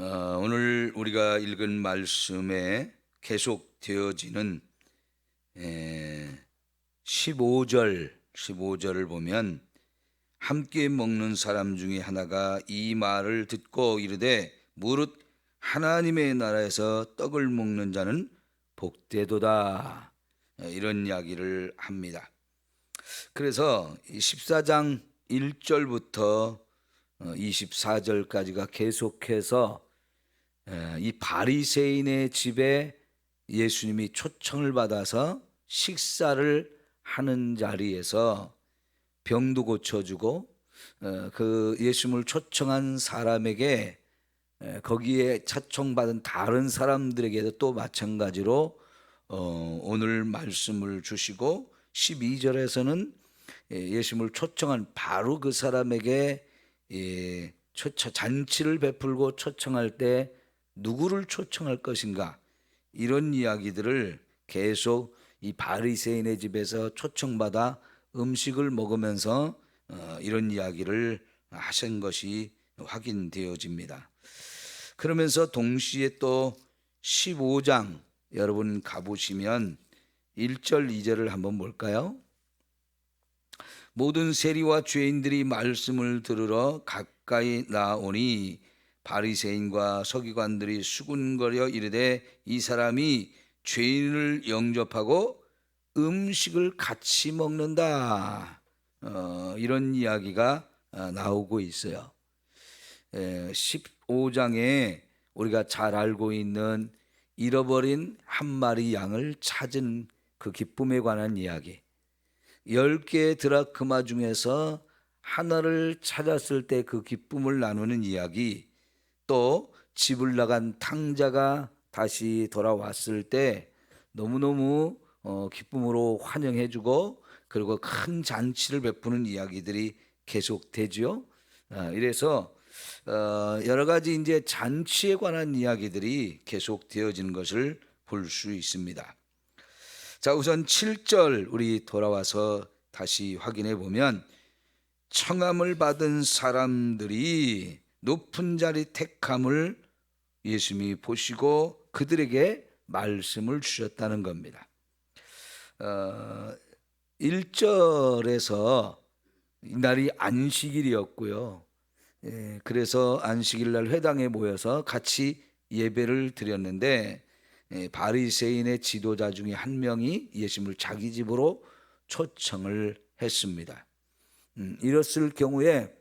어, 오늘 우리가 읽은 말씀에 계속 되어지는 에, 15절 15절을 보면 함께 먹는 사람 중에 하나가 이 말을 듣고 이르되 무릇 하나님의 나라에서 떡을 먹는 자는 복되도다 어, 이런 이야기를 합니다. 그래서 14장 1절부터 24절까지가 계속해서 에, 이 바리새인의 집에 예수님이 초청을 받아서 식사를 하는 자리에서 병도 고쳐주고 어, 그 예수님을 초청한 사람에게 에, 거기에 초청받은 다른 사람들에게도 또 마찬가지로 어, 오늘 말씀을 주시고 12절에서는 예수님을 초청한 바로 그 사람에게 예, 잔치를 베풀고 초청할 때 누구를 초청할 것인가 이런 이야기들을 계속 이 바리새인의 집에서 초청받아 음식을 먹으면서 어, 이런 이야기를 하신 것이 확인되어집니다. 그러면서 동시에 또 15장 여러분 가보시면 1절 2절을 한번 볼까요? 모든 세리와 죄인들이 말씀을 들으러 가까이 나오니 바리새인과 서기관들이 수군거려 이르되 이 사람이 죄인을 영접하고 음식을 같이 먹는다. 어, 이런 이야기가 어, 나오고 있어요. 에, 15장에 우리가 잘 알고 있는 잃어버린 한 마리 양을 찾은 그 기쁨에 관한 이야기. 열 개의 드라크마 중에서 하나를 찾았을 때 그 기쁨을 나누는 이야기. 또 집을 나간 탕자가 다시 돌아왔을 때 너무너무 어, 기쁨으로 환영해주고 그리고 큰 잔치를 베푸는 이야기들이 계속되죠. 아, 이래서 어, 여러 가지 이제 잔치에 관한 이야기들이 계속 되어지는 것을 볼 수 있습니다. 자, 우선 7절 우리 돌아와서 다시 확인해 보면 청함을 받은 사람들이 높은 자리 택함을 예수님이 보시고 그들에게 말씀을 주셨다는 겁니다. 어, 1절에서 이날이 안식일이었고요. 예, 그래서 안식일 날 회당에 모여서 같이 예배를 드렸는데 예, 바리새인의 지도자 중에 한 명이 예수님을 자기 집으로 초청을 했습니다. 음, 이랬을 경우에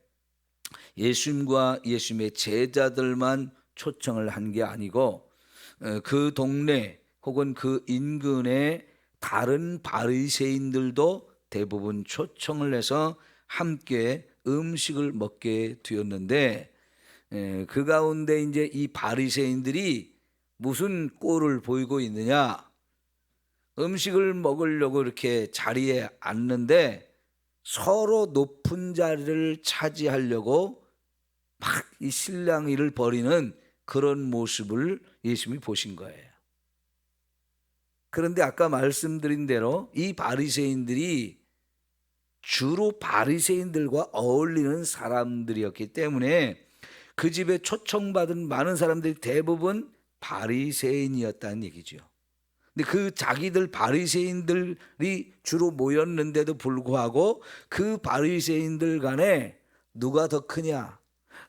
예수님과 예수님의 제자들만 초청을 한 게 아니고 어, 그 동네 혹은 그 인근의 다른 바리새인들도 대부분 초청을 해서 함께 음식을 먹게 되었는데 에, 그 가운데 이제 이 바리새인들이 무슨 꼴을 보이고 있느냐? 음식을 먹으려고 이렇게 자리에 앉는데 서로 높은 자리를 차지하려고 막이 실랑이를 벌이는 그런 모습을 예수님이 보신 거예요. 그런데 아까 말씀드린 대로 이 바리새인들이 주로 바리새인들과 어울리는 사람들이었기 때문에 그 집에 초청받은 많은 사람들이 대부분 바리새인이었다는 얘기죠. 근데 그 자기들 바리새인들이 주로 모였는데도 불구하고 그 바리새인들 간에 누가 더 크냐,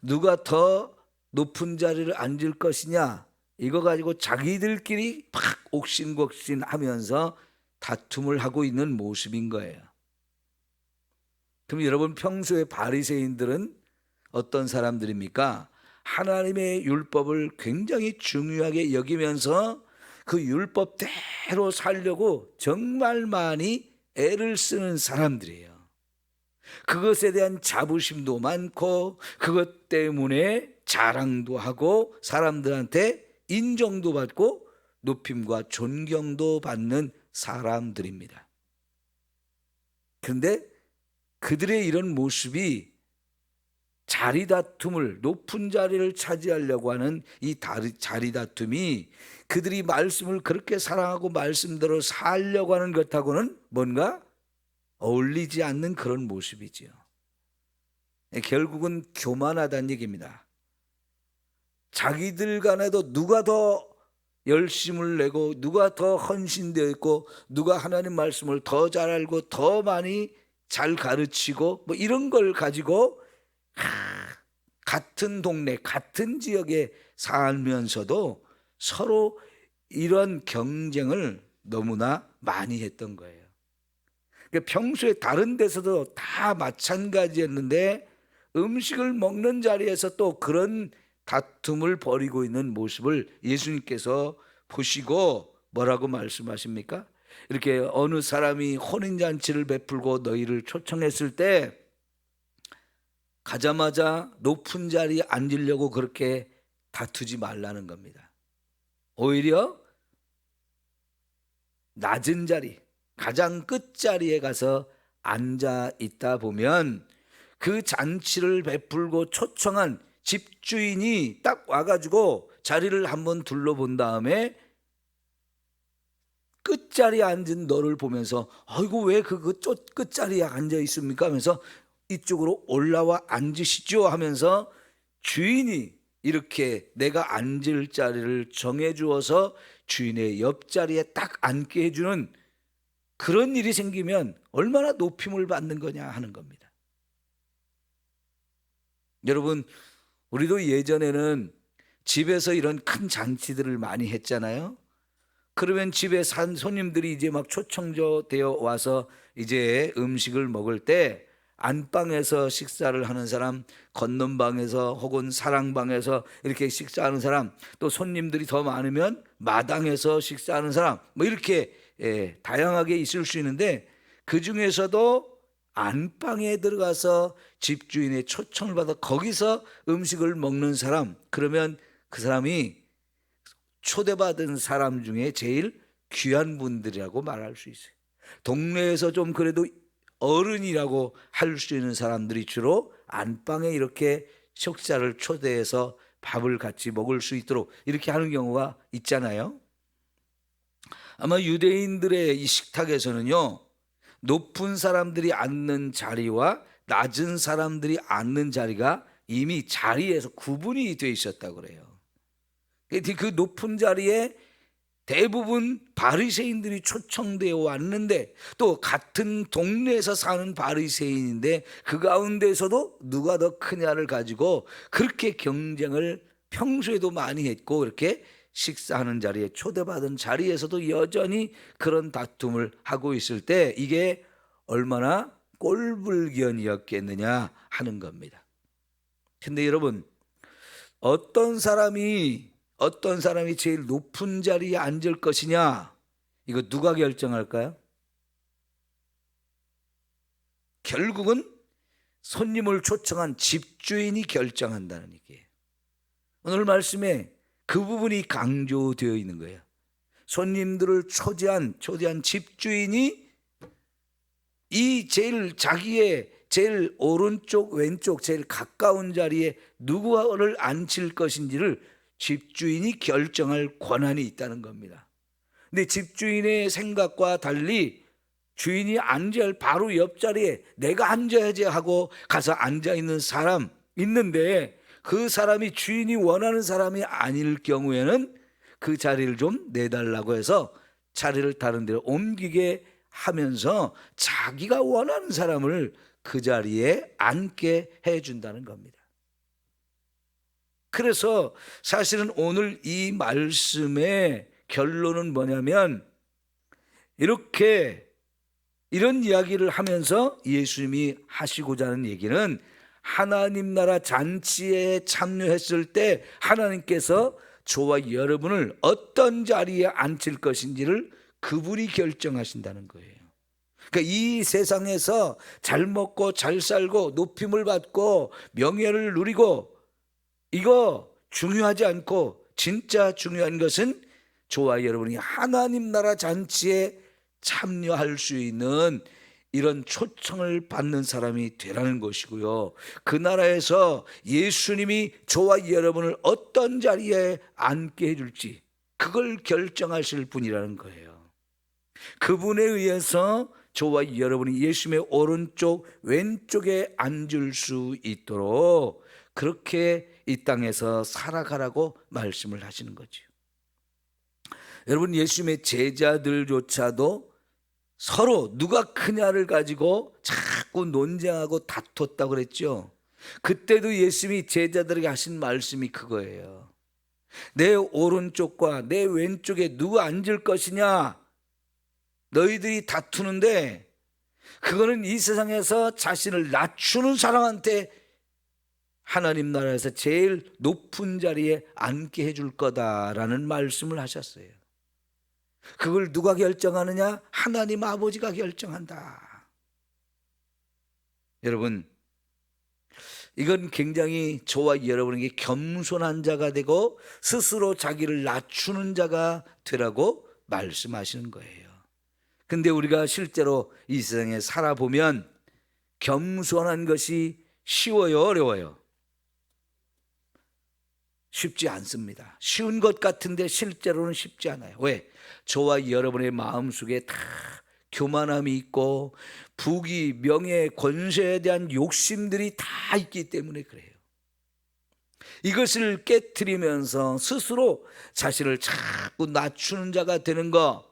누가 더 높은 자리를 앉을 것이냐 이거 가지고 자기들끼리 막 옥신곡신 하면서 다툼을 하고 있는 모습인 거예요. 그럼 여러분 평소에 바리새인들은 어떤 사람들입니까? 하나님의 율법을 굉장히 중요하게 여기면서 그 율법대로 살려고 정말 많이 애를 쓰는 사람들이에요. 그것에 대한 자부심도 많고 그것 때문에 자랑도 하고 사람들한테 인정도 받고 높임과 존경도 받는 사람들입니다. 그런데 그들의 이런 모습이 자리 다툼을 높은 자리를 차지하려고 하는 이 자리 다툼이 그들이 말씀을 그렇게 사랑하고 말씀대로 살려고 하는 것하고는 뭔가 어울리지 않는 그런 모습이지요. 결국은 교만하다는 얘기입니다. 자기들 간에도 누가 더 열심을 내고 누가 더 헌신되어 있고 누가 하나님 말씀을 더 잘 알고 더 많이 잘 가르치고 뭐 이런 걸 가지고 하, 같은 동네 같은 지역에 살면서도 서로 이런 경쟁을 너무나 많이 했던 거예요. 그러니까 평소에 다른 데서도 다 마찬가지였는데 음식을 먹는 자리에서 또 그런 다툼을 벌이고 있는 모습을 예수님께서 보시고 뭐라고 말씀하십니까? 이렇게 어느 사람이 혼인잔치를 베풀고 너희를 초청했을 때 가자마자 높은 자리에 앉으려고 그렇게 다투지 말라는 겁니다. 오히려 낮은 자리, 가장 끝자리에 가서 앉아 있다 보면 그 잔치를 베풀고 초청한 집주인이 딱 와가지고 자리를 한번 둘러본 다음에 끝자리에 앉은 너를 보면서 아이고 왜 그 끝자리에 앉아 있습니까 하면서 이쪽으로 올라와 앉으시죠 하면서 주인이 이렇게 내가 앉을 자리를 정해 주어서 주인의 옆자리에 딱 앉게 해주는 그런 일이 생기면 얼마나 높임을 받는 거냐 하는 겁니다. 여러분, 우리도 예전에는 집에서 이런 큰 잔치들을 많이 했잖아요. 그러면 집에 산 손님들이 이제 막 초청조 되어 와서 이제 음식을 먹을 때 안방에서 식사를 하는 사람, 건넌방에서 혹은 사랑방에서 이렇게 식사하는 사람, 또 손님들이 더 많으면 마당에서 식사하는 사람, 뭐 이렇게 예, 다양하게 있을 수 있는데 그 중에서도 안방에 들어가서 집주인의 초청을 받아 거기서 음식을 먹는 사람, 그러면 그 사람이 초대받은 사람 중에 제일 귀한 분들이라고 말할 수 있어요. 동네에서 좀 그래도 어른이라고 할 수 있는 사람들이 주로 안방에 이렇게 식사를 초대해서 밥을 같이 먹을 수 있도록 이렇게 하는 경우가 있잖아요. 아마 유대인들의 이 식탁에서는요, 높은 사람들이 앉는 자리와 낮은 사람들이 앉는 자리가 이미 자리에서 구분이 되어 있었다고 그래요. 그 높은 자리에 대부분 바리새인들이 초청되어 왔는데 또 같은 동네에서 사는 바리새인인데 그 가운데서도 누가 더 크냐를 가지고 그렇게 경쟁을 평소에도 많이 했고 이렇게 식사하는 자리에 초대받은 자리에서도 여전히 그런 다툼을 하고 있을 때 이게 얼마나 꼴불견이었겠느냐 하는 겁니다. 근데 여러분 어떤 사람이 어떤 사람이 제일 높은 자리에 앉을 것이냐? 이거 누가 결정할까요? 결국은 손님을 초청한 집주인이 결정한다는 얘기예요. 오늘 말씀에 그 부분이 강조되어 있는 거예요. 손님들을 초대한 초대한 집주인이 이 제일 자기의 제일 오른쪽 왼쪽 제일 가까운 자리에 누구를 앉힐 것인지를 집주인이 결정할 권한이 있다는 겁니다. 근데 집주인의 생각과 달리 주인이 앉을 바로 옆자리에 내가 앉아야지 하고 가서 앉아 있는 사람 있는데 그 사람이 주인이 원하는 사람이 아닐 경우에는 그 자리를 좀 내달라고 해서 자리를 다른 데로 옮기게 하면서 자기가 원하는 사람을 그 자리에 앉게 해준다는 겁니다. 그래서 사실은 오늘 이 말씀의 결론은 뭐냐면 이렇게 이런 이야기를 하면서 예수님이 하시고자 하는 얘기는 하나님 나라 잔치에 참여했을 때 하나님께서 저와 여러분을 어떤 자리에 앉힐 것인지를 그분이 결정하신다는 거예요. 그러니까 이 세상에서 잘 먹고 잘 살고 높임을 받고 명예를 누리고 이거 중요하지 않고 진짜 중요한 것은 저와 여러분이 하나님 나라 잔치에 참여할 수 있는 이런 초청을 받는 사람이 되라는 것이고요. 그 나라에서 예수님이 저와 여러분을 어떤 자리에 앉게 해줄지 그걸 결정하실 분이라는 거예요. 그분에 의해서 저와 여러분이 예수님의 오른쪽 왼쪽에 앉을 수 있도록 그렇게 이 땅에서 살아가라고 말씀을 하시는 거죠. 여러분 예수님의 제자들조차도 서로 누가 크냐를 가지고 자꾸 논쟁하고 다퉜다고 그랬죠. 그때도 예수님이 제자들에게 하신 말씀이 그거예요. 내 오른쪽과 내 왼쪽에 누가 앉을 것이냐? 너희들이 다투는데 그거는 이 세상에서 자신을 낮추는 사람한테 하나님 나라에서 제일 높은 자리에 앉게 해줄 거다라는 말씀을 하셨어요. 그걸 누가 결정하느냐? 하나님 아버지가 결정한다. 여러분, 이건 굉장히 저와 여러분에게 겸손한 자가 되고 스스로 자기를 낮추는 자가 되라고 말씀하시는 거예요. 근데 우리가 실제로 이 세상에 살아보면 겸손한 것이 쉬워요, 어려워요? 쉽지 않습니다. 쉬운 것 같은데 실제로는 쉽지 않아요. 왜? 저와 여러분의 마음 속에 다 교만함이 있고 부귀, 명예, 권세에 대한 욕심들이 다 있기 때문에 그래요. 이것을 깨뜨리면서 스스로 자신을 자꾸 낮추는 자가 되는 거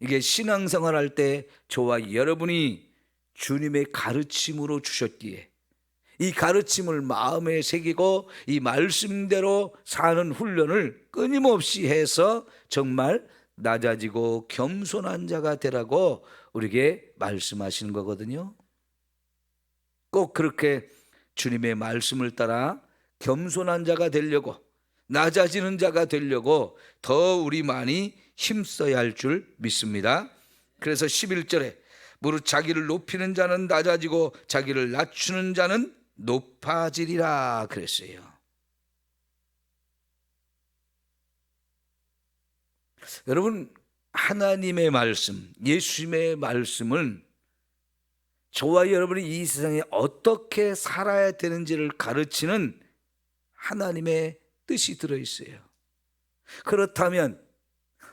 이게 신앙생활 할 때 저와 여러분이 주님의 가르침으로 주셨기에 이 가르침을 마음에 새기고 이 말씀대로 사는 훈련을 끊임없이 해서 정말 낮아지고 겸손한 자가 되라고 우리에게 말씀하시는 거거든요. 꼭 그렇게 주님의 말씀을 따라 겸손한 자가 되려고 낮아지는 자가 되려고 더 우리 많이 힘써야 할 줄 믿습니다. 그래서 11절에 무릇 자기를 높이는 자는 낮아지고 자기를 낮추는 자는 높아지리라 그랬어요. 여러분 하나님의 말씀, 예수님의 말씀은 저와 여러분이 이 세상에 어떻게 살아야 되는지를 가르치는 하나님의 뜻이 들어 있어요. 그렇다면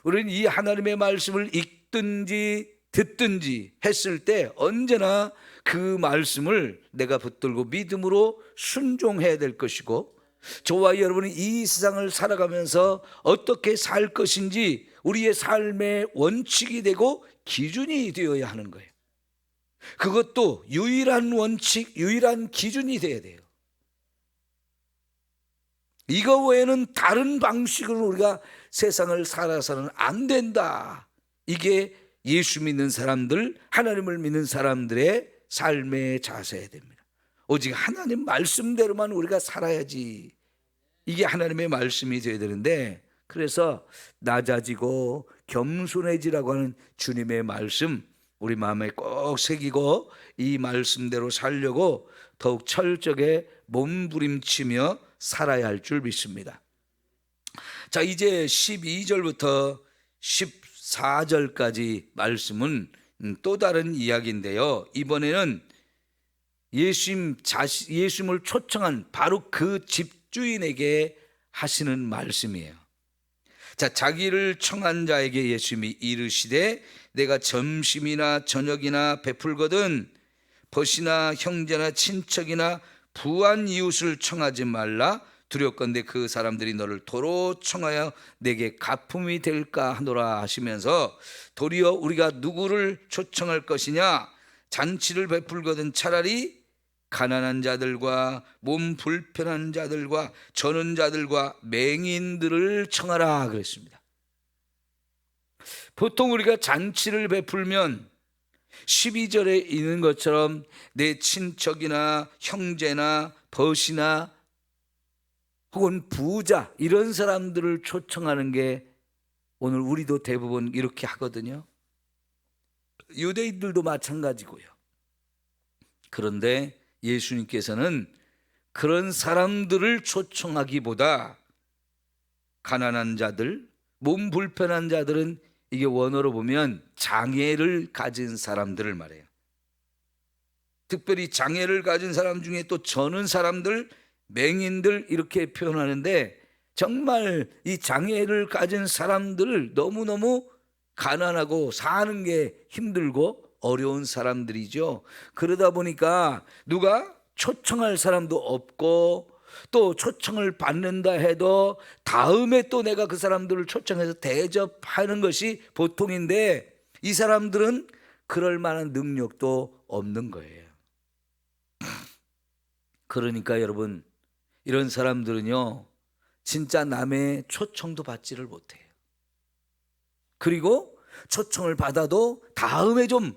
우리는 이 하나님의 말씀을 읽든지 듣든지 했을 때 언제나 그 말씀을 내가 붙들고 믿음으로 순종해야 될 것이고 저와 여러분이 이 세상을 살아가면서 어떻게 살 것인지 우리의 삶의 원칙이 되고 기준이 되어야 하는 거예요. 그것도 유일한 원칙, 유일한 기준이 되어야 돼요. 이거 외에는 다른 방식으로 우리가 세상을 살아서는 안 된다. 이게 예수 믿는 사람들, 하나님을 믿는 사람들의 삶의 자세야 됩니다. 오직 하나님 말씀대로만 우리가 살아야지. 이게 하나님의 말씀이 되어야 되는데, 그래서 낮아지고 겸손해지라고 하는 주님의 말씀, 우리 마음에 꼭 새기고 이 말씀대로 살려고 더욱 철저하게 몸부림치며 살아야 할 줄 믿습니다. 자, 이제 12절부터 14절까지 말씀은 또 다른 이야기인데요. 이번에는 예수님 자신 예수님을 초청한 바로 그 집주인에게 하시는 말씀이에요. 자, 자기를 청한 자에게 예수님이 이르시되 내가 점심이나 저녁이나 베풀거든 벗이나 형제나 친척이나 부한 이웃을 청하지 말라 두렵건대 그 사람들이 너를 도로 청하여 내게 가품이 될까 하노라 하시면서 도리어 우리가 누구를 초청할 것이냐 잔치를 베풀거든 차라리 가난한 자들과 몸 불편한 자들과 저는 자들과 맹인들을 청하라 그랬습니다. 보통 우리가 잔치를 베풀면 12절에 있는 것처럼 내 친척이나 형제나 벗이나 혹은 부자 이런 사람들을 초청하는 게 오늘 우리도 대부분 이렇게 하거든요. 유대인들도 마찬가지고요. 그런데 예수님께서는 그런 사람들을 초청하기보다 가난한 자들, 몸 불편한 자들은 이게 원어로 보면 장애를 가진 사람들을 말해요. 특별히 장애를 가진 사람 중에 또 저는 사람들, 맹인들 이렇게 표현하는데 정말 이 장애를 가진 사람들을 너무너무 가난하고 사는 게 힘들고 어려운 사람들이죠. 그러다 보니까 누가 초청할 사람도 없고 또 초청을 받는다 해도 다음에 또 내가 그 사람들을 초청해서 대접하는 것이 보통인데 이 사람들은 그럴 만한 능력도 없는 거예요. 그러니까 여러분 이런 사람들은요 진짜 남의 초청도 받지를 못해요. 그리고 초청을 받아도 다음에 좀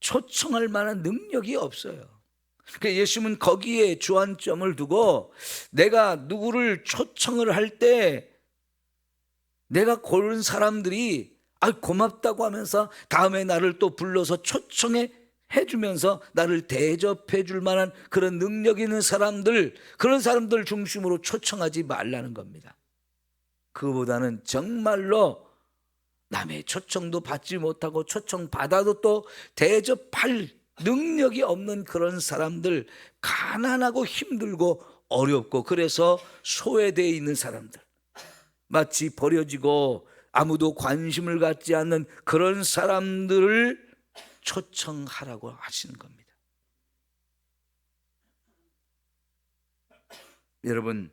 초청할 만한 능력이 없어요. 그러니까 예수님은 거기에 주안점을 두고 내가 누구를 초청을 할 때 내가 고른 사람들이 아 고맙다고 하면서 다음에 나를 또 불러서 초청해 해주면서 나를 대접해 줄 만한 그런 능력 있는 사람들 그런 사람들 중심으로 초청하지 말라는 겁니다. 그보다는 정말로 남의 초청도 받지 못하고 초청 받아도 또 대접할 능력이 없는 그런 사람들 가난하고 힘들고 어렵고 그래서 소외되어 있는 사람들 마치 버려지고 아무도 관심을 갖지 않는 그런 사람들을 초청하라고 하시는 겁니다. 여러분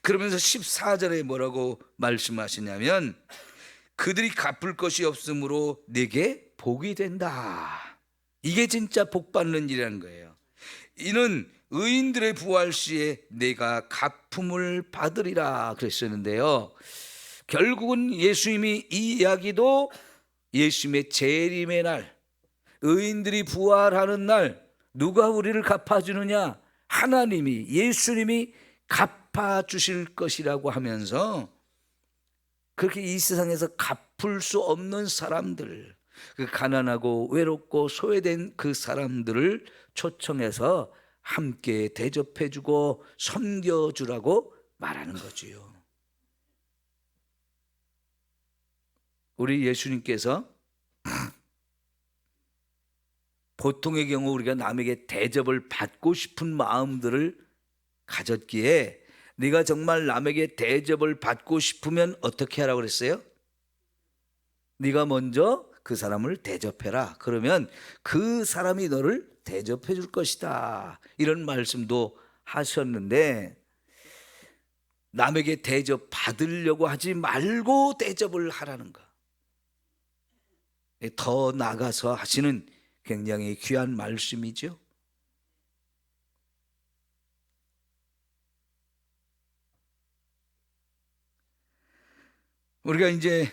그러면서 14절에 뭐라고 말씀하시냐면 그들이 갚을 것이 없으므로 내게 복이 된다. 이게 진짜 복 받는 일이라는 거예요. 이는 의인들의 부활 시에 내가 갚음을 받으리라 그랬었는데요. 결국은 예수님이 이 이야기도 예수님의 재림의 날, 의인들이 부활하는 날 누가 우리를 갚아주느냐? 하나님이 예수님이 갚아 주실 것이라고 하면서 그렇게 이 세상에서 갚을 수 없는 사람들, 그 가난하고 외롭고 소외된 그 사람들을 초청해서 함께 대접해주고 섬겨주라고 말하는 거지요. 우리 예수님께서 보통의 경우 우리가 남에게 대접을 받고 싶은 마음들을 가졌기에 네가 정말 남에게 대접을 받고 싶으면 어떻게 하라고 그랬어요? 네가 먼저 그 사람을 대접해라. 그러면 그 사람이 너를 대접해 줄 것이다. 이런 말씀도 하셨는데 남에게 대접 받으려고 하지 말고 대접을 하라는 거. 더 나가서 하시는 굉장히 귀한 말씀이죠. 우리가 이제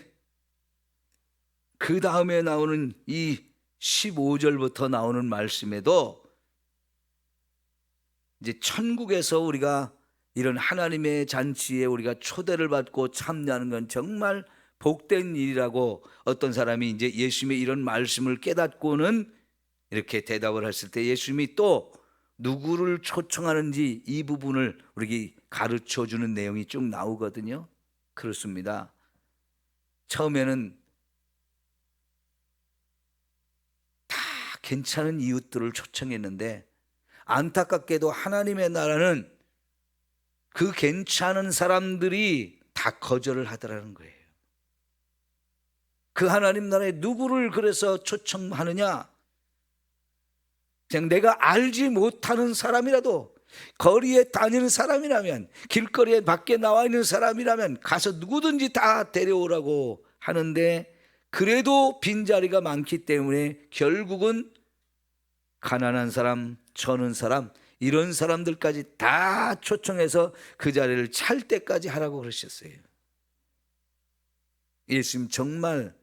그 다음에 나오는 이 15절부터 나오는 말씀에도 이제 천국에서 우리가 이런 하나님의 잔치에 우리가 초대를 받고 참여하는 건 정말 복된 일이라고 어떤 사람이 이제 예수님의 이런 말씀을 깨닫고는 이렇게 대답을 했을 때 예수님이 또 누구를 초청하는지 이 부분을 우리에게 가르쳐 주는 내용이 쭉 나오거든요. 그렇습니다. 처음에는 다 괜찮은 이웃들을 초청했는데 안타깝게도 하나님의 나라는 그 괜찮은 사람들이 다 거절을 하더라는 거예요. 그 하나님 나라에 누구를 그래서 초청하느냐? 그냥 내가 알지 못하는 사람이라도 거리에 다니는 사람이라면 길거리에 밖에 나와 있는 사람이라면 가서 누구든지 다 데려오라고 하는데 그래도 빈자리가 많기 때문에 결국은 가난한 사람, 저는 사람 이런 사람들까지 다 초청해서 그 자리를 찰 때까지 하라고 그러셨어요. 예수님 정말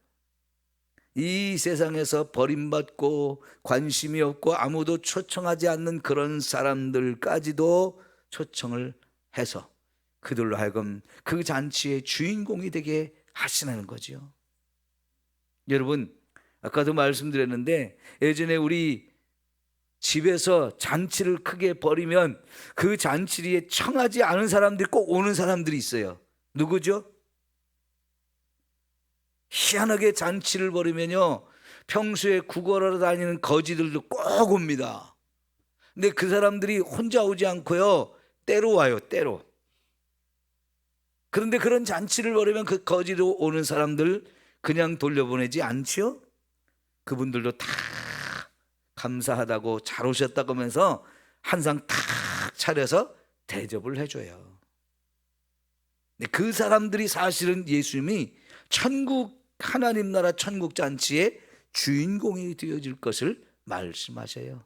이 세상에서 버림받고 관심이 없고 아무도 초청하지 않는 그런 사람들까지도 초청을 해서 그들로 하여금 그 잔치의 주인공이 되게 하시는 거지요. 여러분, 아까도 말씀드렸는데 예전에 우리 집에서 잔치를 크게 벌이면 그 잔치에 청하지 않은 사람들이 꼭 오는 사람들이 있어요. 누구죠? 희한하게 잔치를 벌이면요. 평소에 구걸하러 다니는 거지들도 꼭 옵니다. 근데 그 사람들이 혼자 오지 않고요. 때로 와요, 때로. 그런데 그런 잔치를 벌이면 그 거지로 오는 사람들 그냥 돌려보내지 않지요? 그분들도 다 감사하다고 잘 오셨다고 하면서 한상 탁 차려서 대접을 해줘요. 그 사람들이 사실은 예수님이 천국 하나님 나라 천국 잔치의 주인공이 되어질 것을 말씀하셔요.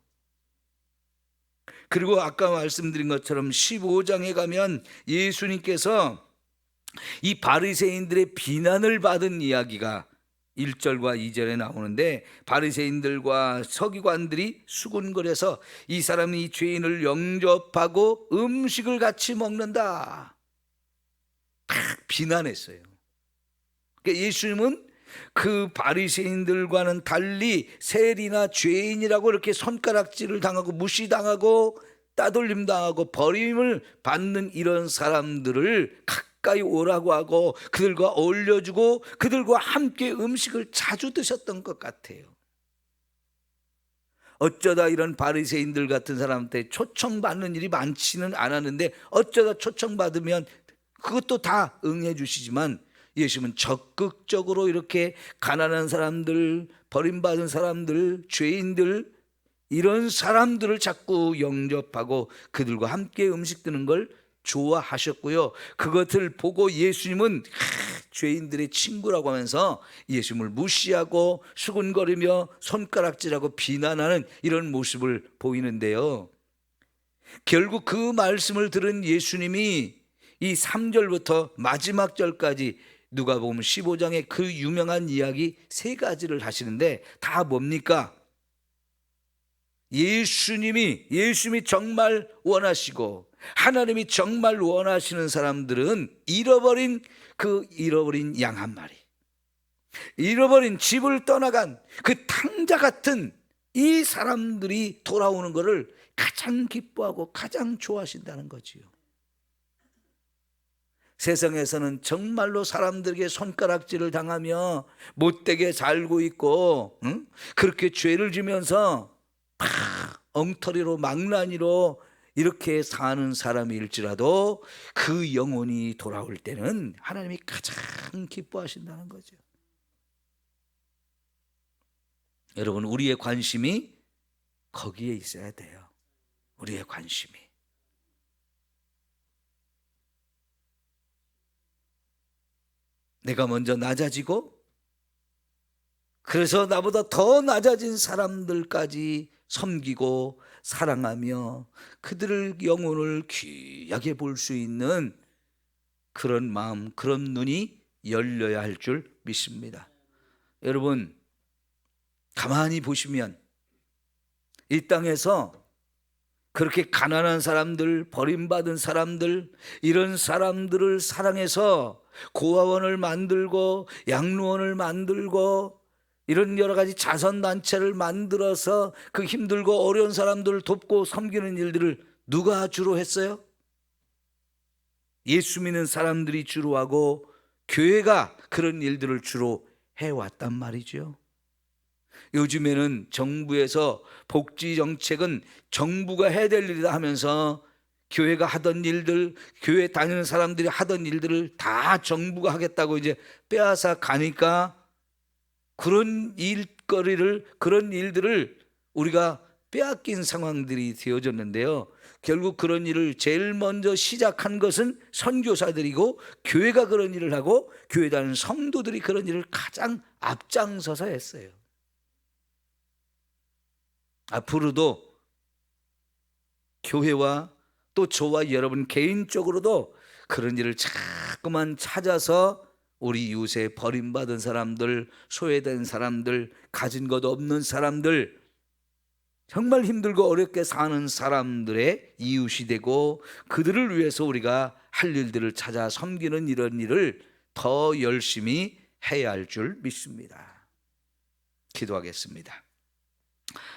그리고 아까 말씀드린 것처럼 15장에 가면 예수님께서 이 바리새인들의 비난을 받은 이야기가 1절과 2절에 나오는데 바리새인들과 서기관들이 수군거려서 이 사람이 죄인을 영접하고 음식을 같이 먹는다. 딱 비난했어요. 그러니까 예수님은 그 바리새인들과는 달리 세리나 죄인이라고 이렇게 손가락질을 당하고 무시당하고 따돌림 당하고 버림을 받는 이런 사람들을 가까이 오라고 하고 그들과 어울려주고 그들과 함께 음식을 자주 드셨던 것 같아요. 어쩌다 이런 바리새인들 같은 사람한테 초청받는 일이 많지는 않았는데 어쩌다 초청받으면 그것도 다 응해 주시지만 예수님은 적극적으로 이렇게 가난한 사람들, 버림받은 사람들, 죄인들 이런 사람들을 자꾸 영접하고 그들과 함께 음식 드는 걸 좋아하셨고요. 그것을 보고 예수님은 하, 죄인들의 친구라고 하면서 예수님을 무시하고 수군거리며 손가락질하고 비난하는 이런 모습을 보이는데요. 결국 그 말씀을 들은 예수님이 이 3절부터 마지막 절까지 누가 보면 15장의 그 유명한 이야기 세 가지를 하시는데 다 뭡니까? 예수님이 예수님이 정말 원하시고 하나님이 정말 원하시는 사람들은 잃어버린 그 잃어버린 양 한 마리 잃어버린 집을 떠나간 그 탕자 같은 이 사람들이 돌아오는 것을 가장 기뻐하고 가장 좋아하신다는 거지요. 세상에서는 정말로 사람들에게 손가락질을 당하며 못되게 살고 있고 응? 그렇게 죄를 지면서 막 엉터리로 망나니로 이렇게 사는 사람일지라도 그 영혼이 돌아올 때는 하나님이 가장 기뻐하신다는 거죠. 여러분 우리의 관심이 거기에 있어야 돼요. 우리의 관심이. 내가 먼저 낮아지고 그래서 나보다 더 낮아진 사람들까지 섬기고 사랑하며 그들을 영혼을 귀하게 볼 수 있는 그런 마음, 그런 눈이 열려야 할 줄 믿습니다. 여러분, 가만히 보시면 이 땅에서 그렇게 가난한 사람들, 버림받은 사람들, 이런 사람들을 사랑해서 고아원을 만들고 양로원을 만들고 이런 여러 가지 자선단체를 만들어서 그 힘들고 어려운 사람들을 돕고 섬기는 일들을 누가 주로 했어요? 예수 믿는 사람들이 주로 하고 교회가 그런 일들을 주로 해왔단 말이죠. 요즘에는 정부에서 복지 정책은 정부가 해야 될 일이다 하면서 교회가 하던 일들, 교회 다니는 사람들이 하던 일들을 다 정부가 하겠다고 이제 빼앗아 가니까 그런 일거리를 그런 일들을 우리가 빼앗긴 상황들이 되어졌는데요. 결국 그런 일을 제일 먼저 시작한 것은 선교사들이고 교회가 그런 일을 하고 교회 다니는 성도들이 그런 일을 가장 앞장서서 했어요. 앞으로도 교회와 또 저와 여러분 개인적으로도 그런 일을 자꾸만 찾아서 우리 이웃에 버림받은 사람들, 소외된 사람들, 가진 것 없는 사람들, 정말 힘들고 어렵게 사는 사람들의 이웃이 되고 그들을 위해서 우리가 할 일들을 찾아 섬기는 이런 일을 더 열심히 해야 할 줄 믿습니다. 기도하겠습니다.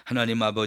하나님 아버지